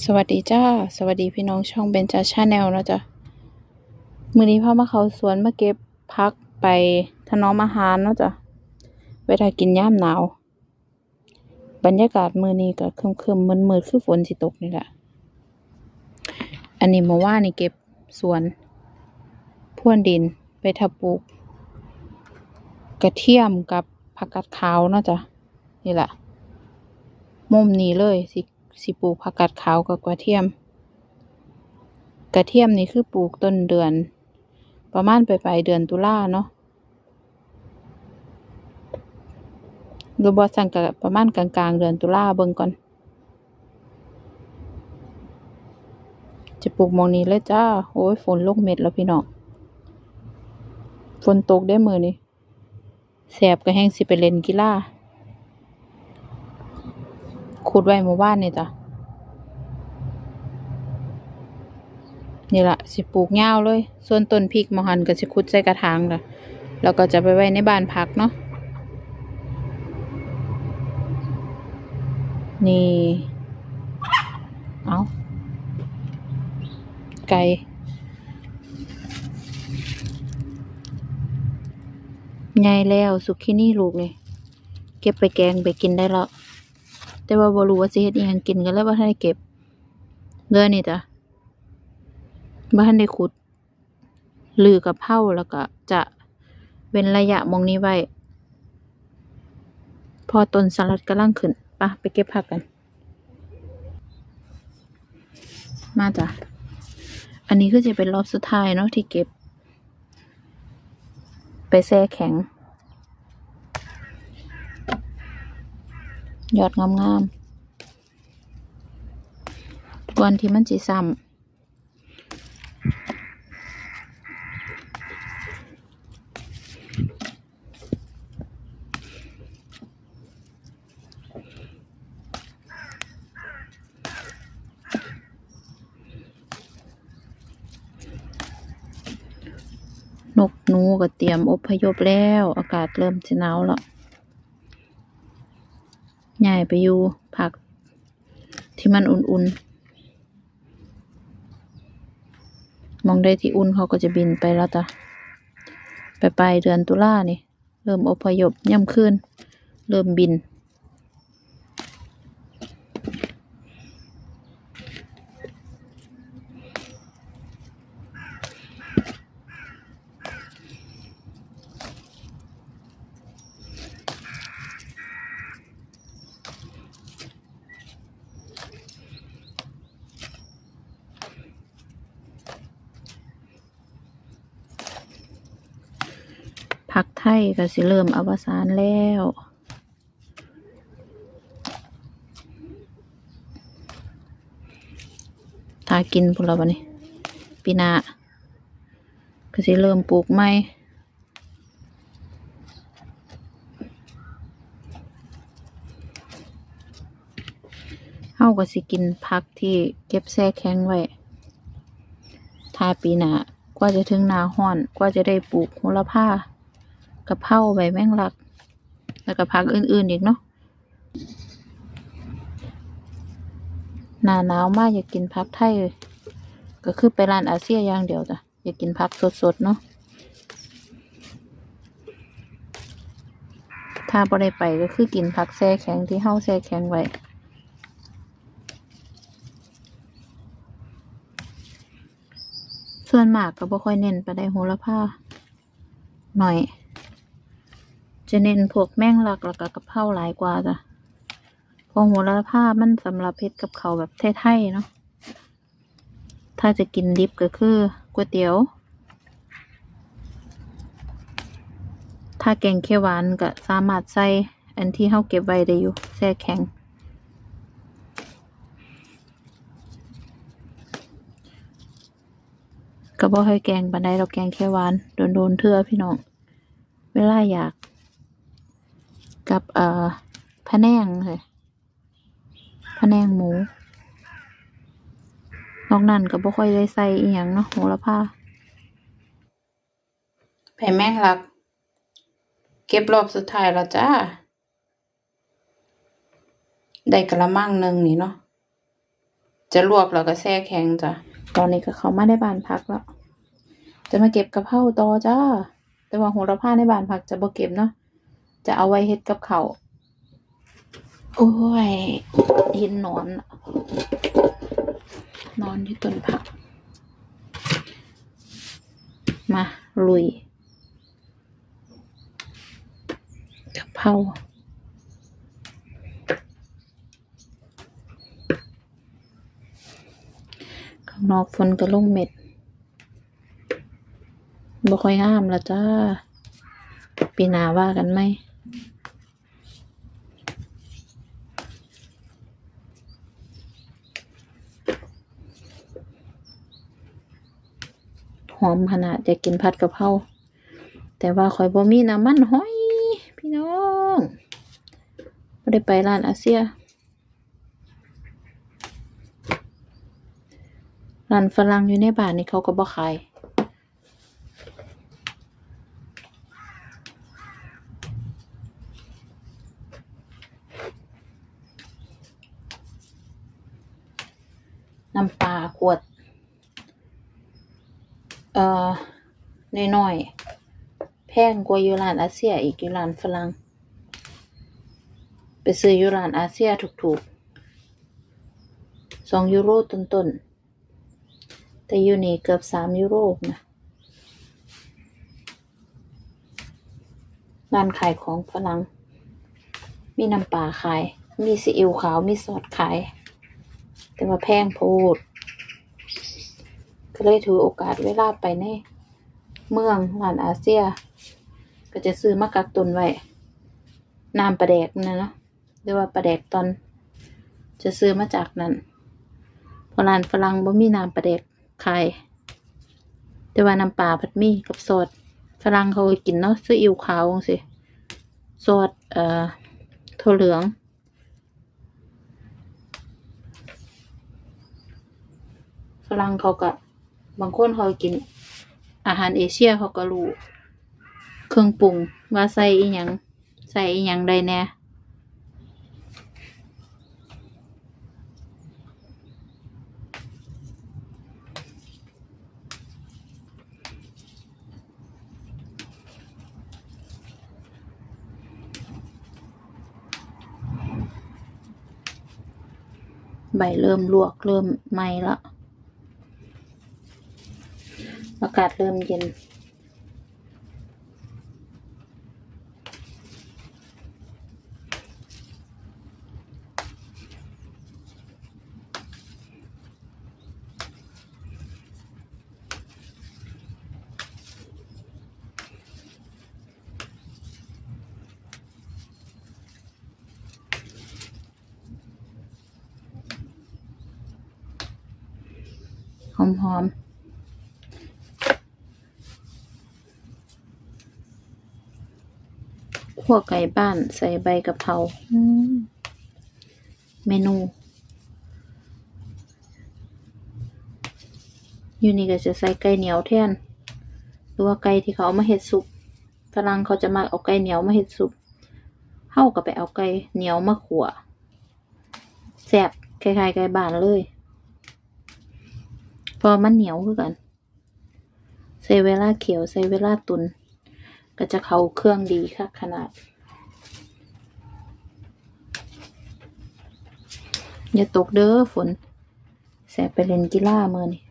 สวัสดีจ้า สวัสดีพี่น้องช่องเบนจาชาแนลนะจ๊ะมือนี้พ่อมาเขาสวนมาเก็บพักไปถนอมอาหารนะจ๊ะเวลากินย่ามหนาว บรรยากาศมือนี้ก็ครึมๆมืดๆคือฝนสิตกนี่แหละ อันนี้มื่อว่านนี่เก็บสวนพ่วนดินไปทับปลูก กระเทียมกับผักกาดขาวนะจ๊ะนี่แหละมุมนี้เลยสิ สิปลูกผักกาดขาวกับกระเทียม กระเทียมนี่คือปลูกต้นเดือน ประมาณไปลายเดือนตุลาเนาะรือบอสั่งกับประมาณกลางๆ เดือนตุลาเบิ่งก่อน จะปลูกมองนี้เลยจ้า โอ้ยฝนลงเม็ดแล้วพี่น้องฝนตกได้มือนี่แสบก็แห้งสิไปเล่นกีฬา ขุดไว้หมู่บ้านนี่จ้ะนี่ละสิปลูกยาเลย ส่วนต้นพริกมหันก็สิขุดใส่กระถางละแล้วก็จะไปไว้ในบ้านพักเนาะนี่ เอาไก่ใหญ่แล้วสุกินี่ลูกเลย เก็บไปแกงไปกินได้แล้ว แต่ว่าบ่รู้ว่าสิเฮ็ดอีหยังกินกันแล้วบ่ทันได้เก็บเด้อนี่จ้ะบ่ทันได้ขุดลือกับเผาแล้วก็จะเว้นระยะมองนี้ไว้ พอต้นสลัดกำลังขึ้นปะไปเก็บผักกัน มาจ้ะ อันนี้คือจะเป็นรอบสุดท้ายเนาะที่เก็บ ไปแช่แข็ง ยอดงามๆก่อนที่มันจีซ้ำนกหนูก็เตรียมอพยพแล้ว อากาศเริ่มจะหนาวแล้ว ย้ายไปอยู่ผัก ที่มันอุ่นๆมองได้ที่อุ่นเขาก็จะบินไปแล้วจ้ะไปไปเดือนตุลานี่ เริ่มอพยพย่ำคืนเริ่มบิน ผักไทยก็สิเริ่มอวสานแล้วถ้ากินพุ่นและบัดนี้ปีนาก็สิเริ่มปลูกใหม่เฮาก็สิกินผักที่เก็บแช่แข็งไว้ถ้าปีหนากว่าจะถึงนาร้อน กว่าจะได้ปลูกโหระพา กะเพราใบแมงลัก แล้วก็ผักอื่น ๆ อีกเนาะหนาหนาวมากอยากกินผักไทยเลยก็คือไปร้านอาเซียอย่างเดียวจ้ะอยากกินผักสด ๆ เนาะถ้าบ่ได้ไปก็คือกินผักแช่แข็งที่เฮาแช่แข็งไว้ส่วนมากก็บ่ค่อยเน้นไปได้โหระพาหน่อย จะเน้นพวกแมงลักแล้วก็กะเพราหลายกว่าจ้ะเพอโหระพามันสำหรับเฮ็ดกับเขาแบบไทยๆเนาะถ้าจะกินดิบก็คือก๋วยเตี๋ยว ถ้าแกงเขียวหวานก็สามารถใส่อันที่เฮาเก็บไว้ได้อยู่แช่แข็งก็บ่ให้แกงปานใดเราแกงแค่หวานโดนๆเทื่อพี่น้องเวลาอยาก กับเอ่อพะแนงเลยพะแนงหมู นอกนั้นก็บ่ค่อยได้ใส่อีหยังเนาะโหระพาแผ่แมงลัก เก็บรอบสุดท้ายแล้วจ้า ได้กระมังหนึ่งนี่เนาะจะลวกแล้วก็แช่แข็งจ้ะ ตอนนี้ก็เขามาในบ้านพักแล้ว จะมาเก็บกระเพราต่อจ้า แต่ว่าโหระพาในบ้านพักจะบ่เก็บเนาะ จะเอาไว้เฮ็ดกับเขาโอ้ยเห็นนอนอนอนที่ต้นผัก มาลุยกะเพราข้างนอกฝนก็ลงเม็ดบ่ค่อยงามแล้วจ้า ปีหน้าว่ากันไหม อมขนาดอยากกินผัดกะเพราแต่ว่าข่อยบ่มีน้ำมันหอย พี่น้องไม่ได้ไปร้านอาเซียร้านฝรั่งอยู่ในบ้านนี่เขาก็บ่ขายน้ำปลาขวด เอ่อ น้อยๆ แพงกว่าอยู่ร้านอาเซียอีกอยู่ร้านฝรั่ง ไปซื้ออยู่ร้านอาเซียถูกๆสองยูโรต้นๆ แต่อยู่นี่เกือบสามยูโรนะร้านขายของฝรั่ง มีน้ำปลาขาย มีซีอิ๊วขาว มีซอสขาย แต่ว่าแพงโพดก็เลยถือโอกาสเวลาไปใน เมืองร้านอาเซีย ก็จะซื้อมากักตุนไว้น้ำปลาแดกนะเนาะหรือว่าปลาแดกตอน จะซื้อมาจากนั้นพราะร้านฝรั่งบ่มีน้ำปลาแดกขายแต่ว่าน้ำปลาผัดมี่กับซอสฝรั่งเขาก็กินเนาะซื้ออิวขาวงสิซอสเอ่อถั่วเหลืองฝรั่งเขาก็บางคนเขากิน อาหารเอเชียเขาก็รู้เครื่องปรุงว่าใส่อีหยังใส่อีหยังได้แน่ใบเริ่มลวกเริ่มไหม้แล้ว อากาศเริ่มเย็น หอมๆ วไก่บ้านใส่ใบกะเพราเมนู อยู่นี่ก็จะใส่ไก่เหนียวแทนหรือว่าไก่ที่เขาเอามาเฮ็ดซุปฝรั่งเขาจะมาเอาไก่เหนียวมาเฮ็ดซุปเฮาก็ไปเอาไก่เหนียวมาขัวแซ่บคล้ายๆไก่บ้านเลย พอมันเหนียวคือกัน ใส่เวลาเขียว ใส่เวลาตุน ก็จะเข้าเครื่องดีค่ะขนาดอย่าตกเด้อฝน แสบไปเล่นกีฬาเมื่อนี่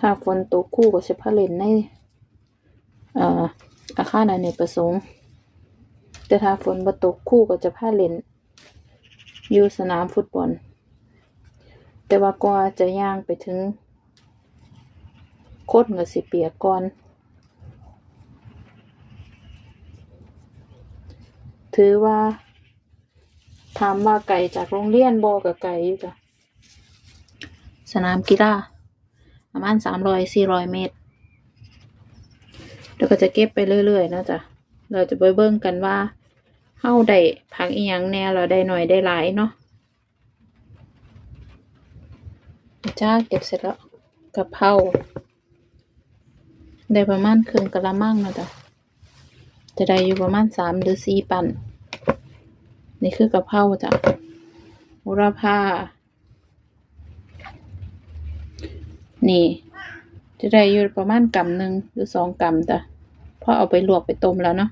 ถ้าฝนตกคู่ก็จะพาเล่นใน อ่ออาคารอเนกประสงค์ แต่ถ้าฝนบ่ตกคู่ก็จะพาเล่น อยู่สนามฟุตบอล แต่ว่ากว่าจะย่างไปถึงโคตรก็สิเปียกก่อน ถือว่าถามว่าไกลจากโรงเรียนบ่ก็ไกลอยู่จ้ะสนามกีฬาประมาณสามร้อยสี่ร้อยเมตร เดี๋ยวก็จะเก็บไปเรื่อยๆนะจ๊ะเราจะไปเบิ่งกันว่าเฮาได้ผักอีหยังแน่เราได้หน่อยได้หลายเนาะจ้าเก็บเสร็จแล้วกะเพราได้ประมาณครึ่งกะละมังนะจ๊ะจะได้อยู่ประมาณสามหรือสี่ปันนี่คือกะเพราจ้ะโหระพานี่ จะได้อยู่ประมาณกำหนึ่งหรือสองกำจ้ะพราะเอาไปลวกไปต้มแล้วเนาะ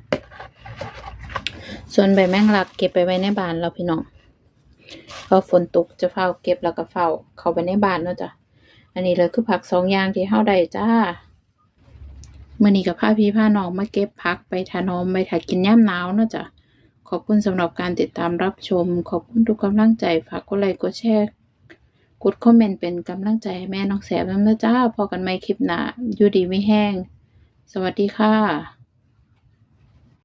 ส่วนใบแมงลักเก็บไปไว้ในบ้านเราพี่น้องพอฝนตกจะเฝ้าเก็บแล้วก็เฝ้าเข้าไปในบ้านเนาะจ้ะอันนี้เลยคือผักสองอย่างที่เฮาได้จ้ามื้อนี้กับพาพี่พาน้องมาเก็บผักไปถนอมไปถ่ายกินย่ำหนาวเนาะจ้ะขอบคุณสำหรับการติดตามรับชม ขอบคุณทุกกำลังใจฝากกดไลค์กดแชร์ กดคอมเมนต์เป็นกำลังใจให้แม่น้องแสบน้ำนะจ้าพอกันไหม่คลิปหน้าอยู่ดีไม่แห้ง สวัสดีค่ะ